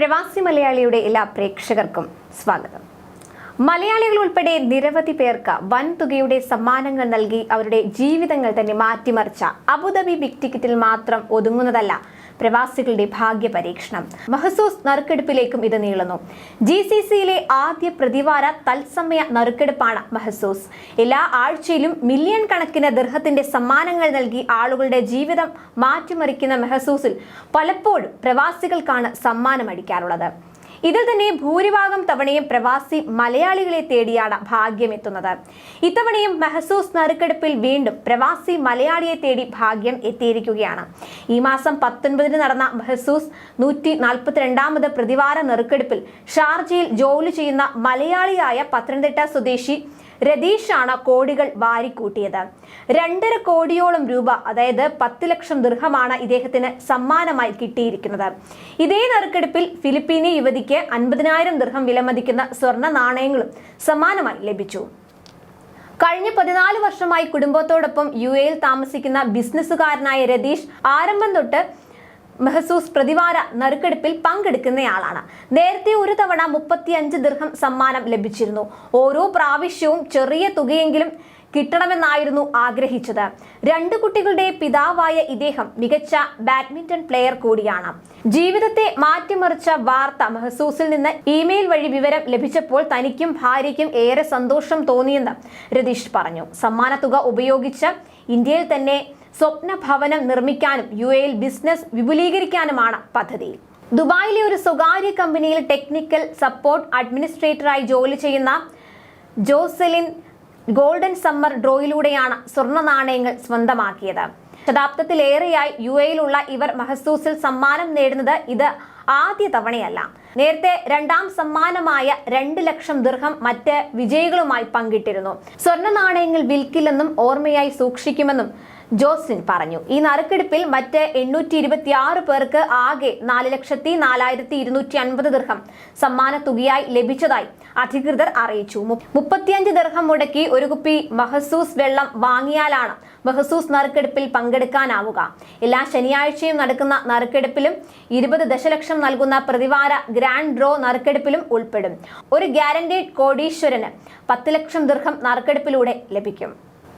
പ്രവാസി മലയാളിയുടെ എല്ലാ പ്രേക്ഷകർക്കും സ്വാഗതം. മലയാളികൾ ഉൾപ്പെടെ നിരവധി പേർക്ക് വൻതുകയുടെ സമ്മാനങ്ങൾ നൽകി അവരുടെ ജീവിതങ്ങൾ തന്നെ മാറ്റിമറിച്ച അബുദാബി ബിഗ് ടിക്കറ്റിൽ മാത്രം ഒതുങ്ങുന്നതല്ല പ്രവാസികളുടെ ഭാഗ്യ പരീക്ഷണം മഹസൂസ് നറുക്കെടുപ്പിലേക്കും ഇത് നീളുന്നു. ജി സി സിയിലെ ആദ്യ പ്രതിവാര തത്സമയ നറുക്കെടുപ്പാണ് മഹസൂസ്. എല്ലാ ആഴ്ചയിലും മില്യൺ കണക്കിന് ദൃഹത്തിന്റെ സമ്മാനങ്ങൾ നൽകി ആളുകളുടെ ജീവിതം മാറ്റിമറിക്കുന്ന മെഹസൂസിൽ പലപ്പോഴും പ്രവാസികൾക്കാണ് സമ്മാനമടിക്കാറുള്ളത്. ഇതിൽ തന്നെ ഭൂരിഭാഗം തവണയും പ്രവാസി മലയാളികളെ തേടിയാണ് ഭാഗ്യമെത്തുന്നത്. ഇത്തവണയും മെഹസൂസ് നറുക്കെടുപ്പിൽ വീണ്ടും പ്രവാസി മലയാളിയെ തേടി ഭാഗ്യം എത്തിയിരിക്കുകയാണ്. ഈ മാസം പത്തൊൻപതിന് നടന്ന മെഹസൂസ് നൂറ്റി നാൽപ്പത്തിരണ്ടാമത് പ്രതിവാര നെറുക്കെടുപ്പിൽ ഷാർജയിൽ ജോലി ചെയ്യുന്ന മലയാളിയായ പത്തനംതിട്ട സ്വദേശി രതീഷാണ് കോടികൾ വാരിക്കൂട്ടിയത്. രണ്ടര കോടിയോളം രൂപ അതായത് പത്ത് ലക്ഷം ദൃഹമാണ് ഇദ്ദേഹത്തിന് സമ്മാനമായി കിട്ടിയിരിക്കുന്നത്. ഇതേ നറുക്കെടുപ്പിൽ ഫിലിപ്പീനി യുവതിക്ക് അൻപതിനായിരം ദൃഹം വിലമതിക്കുന്ന സ്വർണ നാണയങ്ങളും സമ്മാനമായി ലഭിച്ചു. കഴിഞ്ഞ പതിനാല് വർഷമായി കുടുംബത്തോടൊപ്പം യു എയിൽ താമസിക്കുന്ന ബിസിനസ്സുകാരനായ രതീഷ് ആരംഭം തൊട്ട് മെഹസൂസ് പ്രതിവാര നറുക്കെടുപ്പിൽ പങ്കെടുക്കുന്നയാളാണ്. നേരത്തെ ഒരു തവണ മുപ്പത്തിയഞ്ച് ദീർഘം സമ്മാനം ലഭിച്ചിരുന്നു. ഓരോ പ്രാവശ്യവും ചെറിയ തുകയെങ്കിലും കിട്ടണമെന്നായിരുന്നു ആഗ്രഹിച്ചത്. രണ്ട് കുട്ടികളുടെ പിതാവായ ഇദ്ദേഹം മികച്ച ബാഡ്മിന്റൺ പ്ലെയർ കൂടിയാണ്. ജീവിതത്തെ മാറ്റിമറിച്ച വാർത്ത മെഹസൂസിൽ നിന്ന് ഇമെയിൽ വഴി വിവരം ലഭിച്ചപ്പോൾ തനിക്കും ഭാര്യയ്ക്കും ഏറെ സന്തോഷം തോന്നിയെന്ന് രതീഷ് പറഞ്ഞു. സമ്മാന തുക ഉപയോഗിച്ച് ഇന്ത്യയിൽ തന്നെ സ്വപ്ന ഭവനം നിർമ്മിക്കാനും യു എയിൽ ബിസിനസ് വിപുലീകരിക്കാനുമാണ് പദ്ധതി. ദുബായിലെ ഒരു സ്വകാര്യ കമ്പനിയിൽ ടെക്നിക്കൽ സപ്പോർട്ട് അഡ്മിനിസ്ട്രേറ്ററായി ജോലി ചെയ്യുന്ന ജോസലിൻ ഗോൾഡൻ സമ്മർ ഡ്രോയിലൂടെയാണ് സ്വർണ നാണയങ്ങൾ സ്വന്തമാക്കിയത്. ശതാബ്ദത്തിലേറെയായി യു എയിലുള്ള ഇവർ മഹസൂസിൽ സമ്മാനം നേടുന്നത് ഇത് ആദ്യ തവണയല്ല. നേരത്തെ രണ്ടാം സമ്മാനമായ രണ്ട് ലക്ഷം ദീർഘം മറ്റ് വിജയികളുമായി പങ്കിട്ടിരുന്നു. സ്വർണ നാണയങ്ങൾ വിൽക്കില്ലെന്നും ഓർമ്മയായി സൂക്ഷിക്കുമെന്നും ജോസ്ലിൻ പറഞ്ഞു. ഈ നറുക്കെടുപ്പിൽ മറ്റ് എണ്ണൂറ്റി ഇരുപത്തി ആറ് പേർക്ക് ആകെ നാല് ലക്ഷത്തി നാലായിരത്തി ഇരുന്നൂറ്റി അൻപത് ദീർഘം സമ്മാന തുകയായി ലഭിച്ചതായി അധികൃതർ അറിയിച്ചു. മുപ്പത്തിയഞ്ച് ദീർഘം മുടക്കി ഒരു കുപ്പി മഹസൂസ് വെള്ളം വാങ്ങിയാലാണ് മഹസൂസ് നറുക്കെടുപ്പിൽ പങ്കെടുക്കാനാവുക. എല്ലാ ശനിയാഴ്ചയും നടക്കുന്ന നറുക്കെടുപ്പിലും ഇരുപത് ദശലക്ഷം നൽകുന്ന പ്രതിവാര ഗ്രാൻഡ് ഡ്രോ നറുക്കെടുപ്പിലും ഉൾപ്പെടും. ഒരു ഗ്യാരണ്ടീഡ് കോടീശ്വരന് പത്ത് ലക്ഷം ദീർഘം നറുക്കെടുപ്പിലൂടെ ലഭിക്കും.